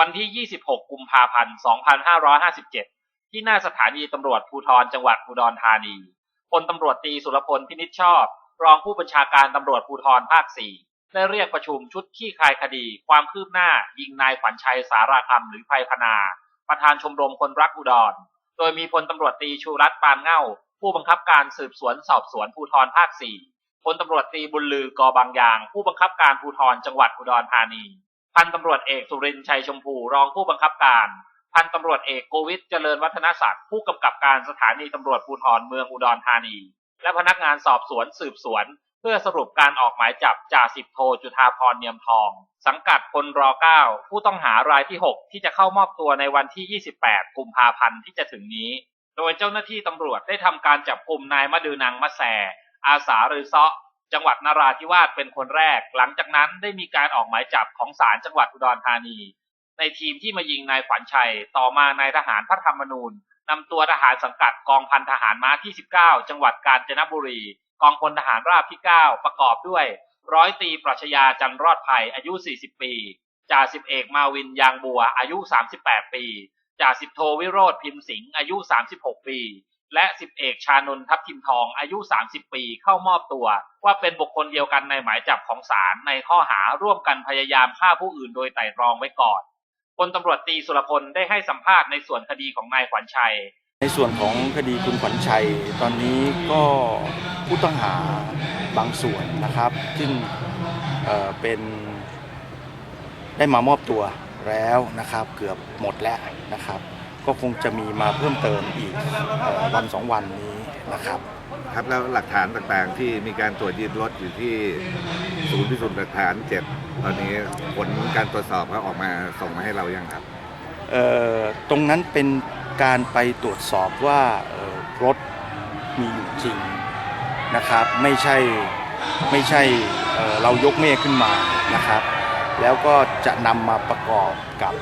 วันที่ 26 กุมภาพันธ์ 2557 ที่หน้าสถานีตำรวจภูธรจังหวัดอุดรธานี พลตำรวจตรีสุรพลพินิจชอบ รองผู้บัญชาการตำรวจภูธรภาค 4 ได้เรียกประชุมชุดขี้คายคดี ความคืบหน้า ยิงนายขวัญชัยสาราคำหรือไพพนา ประธานชมรมคนรักอุดร โดยมีพลตำรวจตรีชูรัตน์ปานเง่า ผู้บังคับการสืบสวนสอบสวนภูธรภาค 4พลตำรวจตรีบุญลือกอบางยาง ผู้บังคับการภูธรจังหวัดอุดรธานี พันตำรวจเอกสุรินชัยชมพูรองผู้บังคับการ พันตำรวจเอกโกวิทเจริญวัฒนศักดิ์ผู้กำกับการสถานีตำรวจภูธรเมืองอุดรธานี และพนักงานสอบสวนสืบสวน เพื่อสรุปการออกหมายจับจ่าสิบโทจุธาพรเนียมทอง สังกัดพลร9ผู้ต้องหารายที่ 6 ที่จะเข้ามอบตัวในวันที่ 28 กุมภาพันธ์ที่จะถึงนี้ โดยเจ้าหน้าที่ตำรวจได้ทำการจับกลุ่มนายมะดือนังมะแสอาสารือเซาะ จังหวัดนราธิวาสเป็นคนแรก หลังจากนั้นได้มีการออกหมายจับของศาลจังหวัดอุดรธานี ในทีมที่มายิงนายขวัญชัย ต่อมานายทหารพระธรรมนูญนำตัวทหารสังกัดกองพันทหารม้าที่ 19 จังหวัดกาญจนบุรี กองพลทหารราบที่ 9 ประกอบด้วย ร้อยตีปรัชญาจันทร์รอดภัยอายุ 40 ปีจ่าสิบเอกมาวินยางบัวอายุ 38 ปีจ่าสิบโทวิโรธพิมพ์สิงห์อายุ 36 ปี และสิบเอกชานนท์ทับทิมทองอายุ 30 ปีเข้ามอบตัว ว่าเป็นบุคคลเดียวกันในหมายจับของศาลในข้อหาร่วมกันพยายามฆ่าผู้อื่นโดยไตร่ตรองไว้ก่อนพลตำรวจตีสุรพลได้ให้สัมภาษณ์ในส่วนคดีของนายขวัญชัย ในส่วนของคดีคุณขวัญชัย ตอนนี้ก็ผู้ต้องหาบางส่วนนะครับ ซึ่งเเป็นได้มามอบตัวแล้วนะครับ เกือบหมดแล้วนะครับ ก็คงจะมีมาเพิ่มเติมอีกเอ่อวันสองวันนี้นะครับครับแล้วหลักฐานต่างๆ ที่มีการตรวจยึดรถอยู่ที่ศูนย์พิสูจน์หลักฐานเจ็ดตอนนี้ผลการตรวจสอบก็ออกมาส่งมาให้เรายังครับเอ่อตรงนั้นเป็นการไปตรวจสอบว่าเอ่อรถมีอยู่จริงนะครับ ไม่ใช่ไม่ใช่เอ่อเรายกเมฆขึ้นมานะครับ แล้วก็จะนำมาประกอบกับ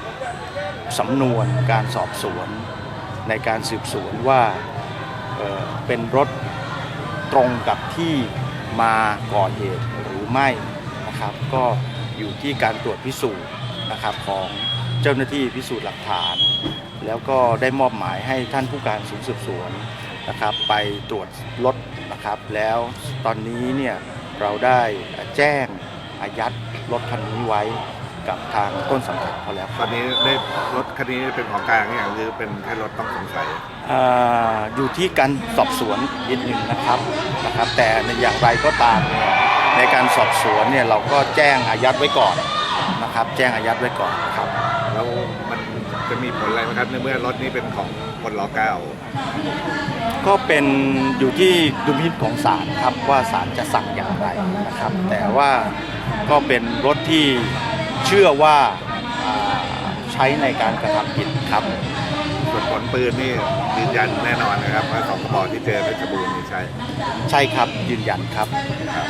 สำนวนการสอบสวนในการสืบสวนว่าเเป็นรถตรงกับที่มาก่อเหตุหรือไม่นะครับ ก็อยู่ที่การตรวจพิสูจน์นะครับของเจ้าหน้าที่พิสูจน์หลักฐาน แล้วก็ได้มอบหมายให้ท่านผู้การสูงสืบสวนนะครับ ไปตรวจรถนะครับ แล้วตอนนี้เนี่ยเราได้แจ้ง อายัดรถคันนี้ไว้กับทางต้นสังกัดเขาแล้วคตรัอบ นนี้ได้รถคันนี้เป็นของกลางอย่างหรือเป็นแค่รถต้องสงสัย อ่าอยู่ที่การสอบสวนอีกหนึ่งนะครับนะครับ แต่ในอย่างไรก็ตามเนี่ยในการสอบสวนเนี่ยเราก็แจ้งอายัดไว้ก่อนนะครับ แจ้งอายัดไว้ก่อนนะครับ แล้วมันจะมีผลอะไรไหมครับในเมื่อรถนี้เป็นของคนรอเก้าก็เป็นอยู่ที่ดุลพินิจของศาลครับว่าศาลจะสั่งอย่างไรนะครับ แต่ว่า ก็เป็นรถที่เชื่อว่าอ่าใช้ในการกระทำผิดครับส่วนผลปืนนี่ยืนยันแน่นอนนะครับว่าสองกระบอกที่เจอเพชรบูรณ์นี่ใช่ ใช่ครับยืนยันครับครับ